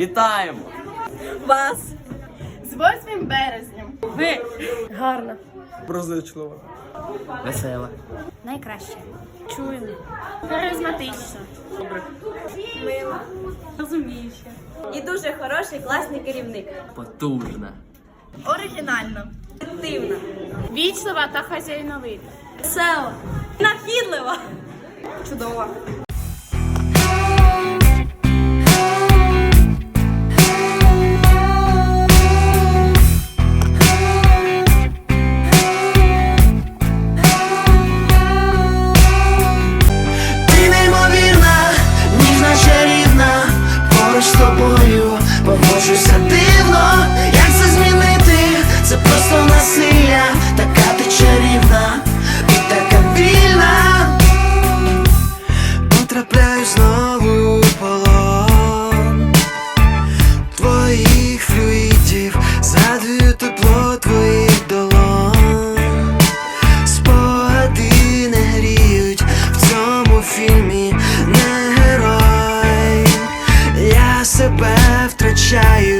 Вітаємо! Вас! З 8 березням. Ви гарна. Прозичлива. Весела. Найкраще. Чуємо. Харизматична. Мила. Розуміюча. І дуже хороший класний керівник. Потужна. Оригінальна. Активна. Вічлива та хазяйновита. Весела. Нахідлива. Чудова. Знову полон твоїх флюїдів, згадую тепло твоїх долон Спогади не гріють в цьому фільмі не герой. Я себе втрачаю